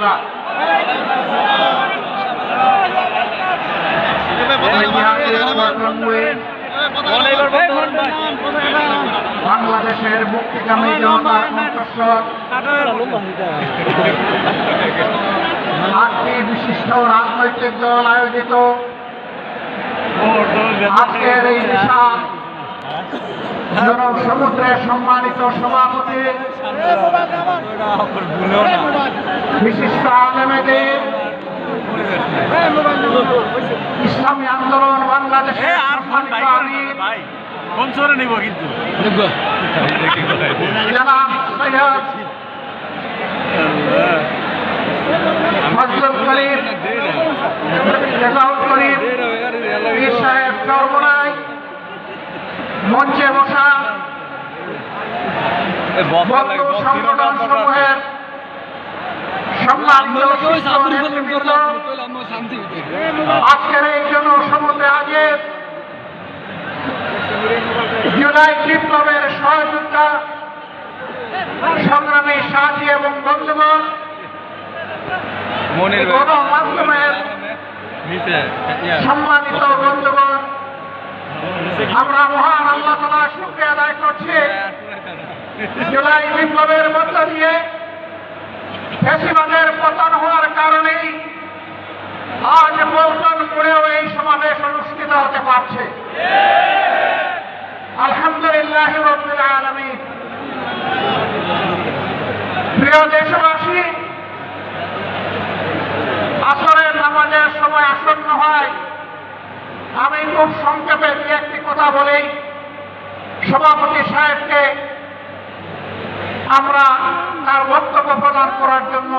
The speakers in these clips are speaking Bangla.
রহমতুল্লাহ বাংলাদেশের মুক্তিকামী কণ্ঠস্বর। আটটি বিশিষ্ট রাজনৈতিক দল আয়োজিত। আজকের এই বিশাল জনসমুদ্রের সম্মানিত সভাপতি। বিশিষ্ট আলেমেদের ইসলামী আন্দোলন বাংলাদেশের সম্মানিত নিব কিন্তু? সৈয়দ মঞ্চে বসা সংগঠন সমূহের সম্মানিত আজকের এই জন্য আগে জুলাই বিপ্লবের সহযোদ্ধা সংগ্রামী সাথী এবং বন্ধুগণ গণমাধ্যমের সম্মানিত বন্ধুগণ আমরা মহান আল্লাহ তালা শুক্রিয়া আদায় করছি। জুলাই বিপ্লবের মধ্য দিয়ে ফেসিবাদের পতন হওয়ার কারণেই আজ পল্টনপুরেও এই সমাবেশ অনুষ্ঠিত হতে পারছে। আলহামদুলিল্লাহ রবিল আলমী প্রিয় দেশবাসী আসরের নামাজের সময় আসন্ন হয় আমি খুব সংক্ষেপে দু একটি কথা বলেই সভাপতি সাহেবকে আমরা তার বক্তব্য প্রদান করার জন্য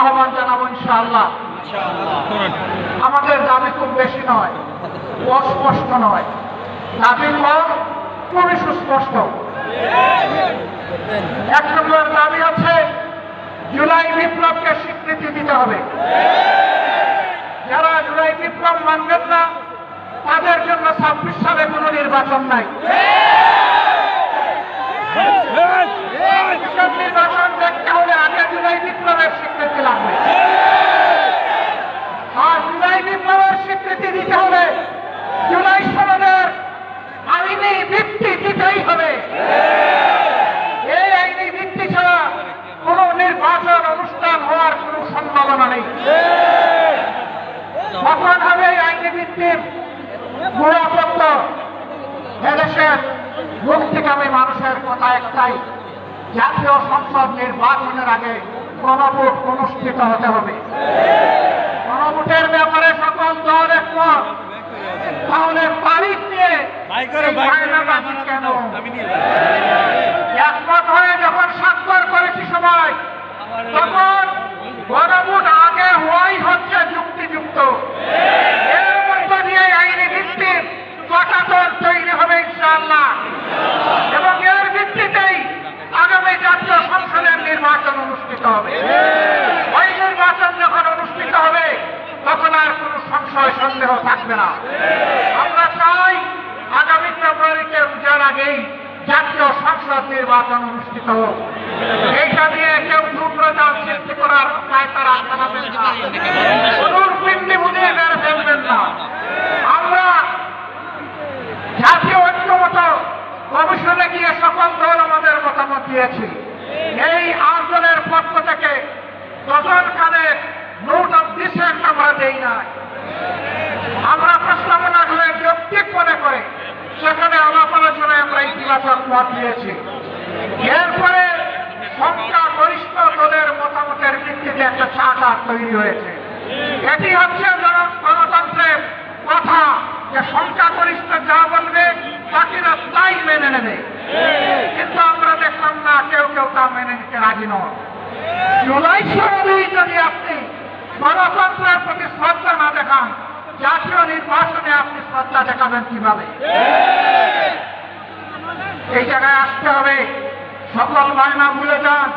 আহ্বান জানাব ইনশাআল্লাহ। আমাদের দাবি খুব বেশি নয়, অস্পষ্ট নয়। দাবি কম, খুবই সুস্পষ্ট। এক নম্বর দাবি আছে, জুলাই বিপ্লবকে স্বীকৃতি দিতে হবে। যারা জুলাই বিপ্লব মানবেন না তাদের জন্য ছাব্বিশ সালে কোনো নির্বাচন নাই। নির্বাচন দেখতে হলে আগে জুলাই বিপ্লবের স্বীকৃতি লাগবে। আর জুলাই বিপ্লবের স্বীকৃতি দিতে হলে জুলাই সনদের আইনি ভিত্তি দিতেই হবে। এই আইনি ভিত্তি ছাড়া কোন নির্বাচন অনুষ্ঠান হওয়ার কোনো সম্ভাবনা নেই। কখন হবে এই আইনি ভিত্তির গোড়াপত্র এদেশের মুক্তিকামী মানুষের কথা একটাই জাতীয় সংসদ নির্বাচনের আগে গণভোট অনুষ্ঠিত হতে হবে। গণভোটের ব্যাপারে সকল দল একমত। তাহলে তারিখ নিয়ে কেন? একমত হয়ে যখন স্বাক্ষর করেছি সবাই তখন গণভোট আগে হওয়াই হচ্ছে যুক্তিযুক্ত এর মধ্য দিয়ে আইনি ভিত্তির চটাচল তৈরি হবে ইনশাআল্লাহ এবং এর ভিত্তিতেই আগামী জাতীয় সংসদের নির্বাচন অনুষ্ঠিত হবে ওই নির্বাচন যখন অনুষ্ঠিত হবে তখন আর কোনো সংশয় সন্দেহ থাকবে না। আমরা চাই আগামী ফেব্রুয়ারিতে উজার আগেই জাতীয় সংসদ নির্বাচন অনুষ্ঠিত হোক। এইটা নিয়ে কেউ দুর্বলতা সৃষ্টি করার পায় তারা চালাবেন না। পিন্ডি বুঝিয়ে বেড়ে ফেলবেন না। আমরা জাতীয় ঐক্যমত কমিশনে গিয়ে সকল দল আমাদের মতামত দিয়েছি। এই আন্দোলনের পক্ষ থেকে দশন খানে নোট অফ ডিসেন্ট আমরা দেই নাই। প্রস্তাবনা করে যৌক্তিক মনে করে, সেখানে আলাপ আলোচনায় আমরা ইতিবাচক মত দিয়েছি। এরপরে সংখ্যা গরিষ্ঠ দলের মতামতের ভিত্তিতে একটা চার্টার তৈরি হয়েছে। এটি হচ্ছে গণতন্ত্রের কথা, যে সংখ্যাগরিষ্ঠ যা বলবে, বাকিরা তাই মেনে নেবে। কিন্তু আমরা দেখলাম না, কেউ কেউ তা মেনে নিতে রাজি নয় জুলাই সনদেই যদি আপনি গণতন্ত্রের প্রতি শ্রদ্ধা না দেখান জাতীয় নির্বাচনে আপনি শ্রদ্ধা দেখাবেন কীভাবে? এই জায়গায় আসতে হবে। সকল বায়না ভুলে যান।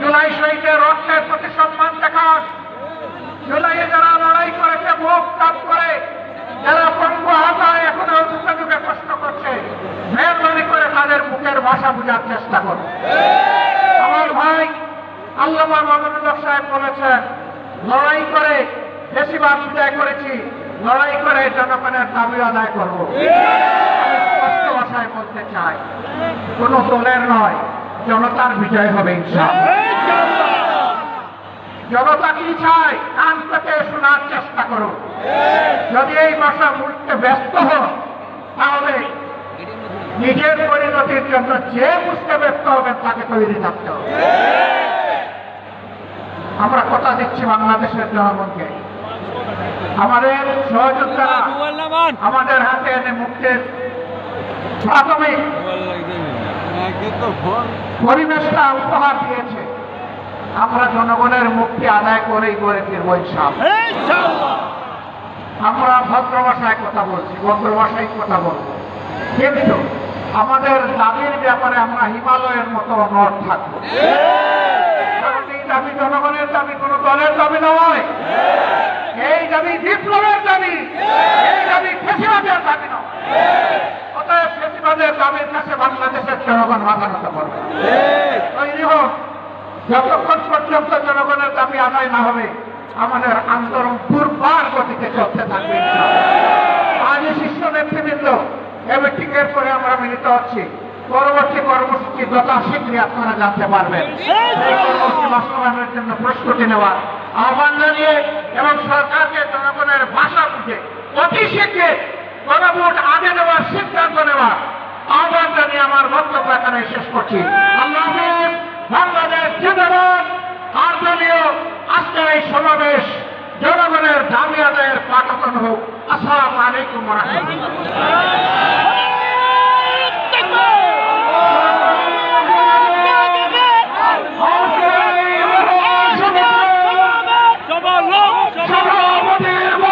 জুলাই শহীদের রক্তের প্রতি সম্মান দেখান। জুলাইয়ে যারা লড়াই করেছে, ভোগ তাপ করে, যারা পঙ্গু হাতায় এখনও যুগে দুঃখে কষ্ট করছে, মেহরবানি করে তাদের মুখের ভাষা বোঝার চেষ্টা করো আমার ভাই আল্লামা মামুনুল্লাহ সাহেব বলেছেন, লড়াই করে বেশিরভাগ বিদায় করেছি, লড়াই করে জনগণের দাবি আদায় করব। ভাষায় বলতে চাই, কোন দলের নয়, জনতার বিজয় হবে জনতা কি চায়, কান পেতে শোনার চেষ্টা করো যদি এই ভাষা মুড়তে ব্যস্ত হন, তাহলে নিজের পরিণতির জন্য যে বুঝতে ব্যস্ত হবে, তাকে তৈরি থাকতে হবে। আমরা কথা দিচ্ছি বাংলাদেশের জনগণকে। আমাদের সহযোদ্ধারা আমাদের হাতে এনে মুক্তির প্রাথমিক পরিবেশটা উপহার দিয়েছে। আমরা জনগণের মুক্তি আদায় করেই করে ফিরবো আমরা ভদ্র ভাষায় কথা বলছি ভদ্র ভাষায় কথা বলব। কিন্তু আমাদের দাবির ব্যাপারে আমরা হিমালয়ের মতো অনড় থাকব। এই দাবি জনগণের দাবি কোন দলের দাবি নয়। এই দাবি বিপ্লবের দাবি। এই দাবি ফেসিবাদের দাবি নয়। অতএব ফেসিবাদের দাবির কাছে বাংলাদেশের জনগণ মাথা নত করবে। তৈরি হোক। যতক্ষণ পর্যন্ত জনগণের দাবি আদায় না হবে, আমাদের আন্দোলন দুর্বার গতিতে চলতে থাকবে আজ শীর্ষ নেতৃবৃন্দ, এ মিটিং এর পরে আমরা মিলিত হচ্ছি। পরবর্তী কর্মসূচি যথা শীঘ্রই আপনারা জানতে পারবেন। বাস্তবায়নের জন্য প্রস্তুতি নেওয়ার আহ্বান জানিয়ে এবং সরকারকে জনগণের ভাষা বুঝে, অতি শীঘ্রে গণভোট আগে নেওয়ার সিদ্ধান্ত নেওয়া আহ্বান জানিয়ে আমার বক্তব্য এখানে শেষ করছি। বাংলাদেশ জিন্দাবাদ। আন্দোলনীয় আজকের এই সমাবেশ জনগণের দাবি আদায়ের পাঠকন হোক। আসসালামু আলাইকুম রহমতুল্লাহ।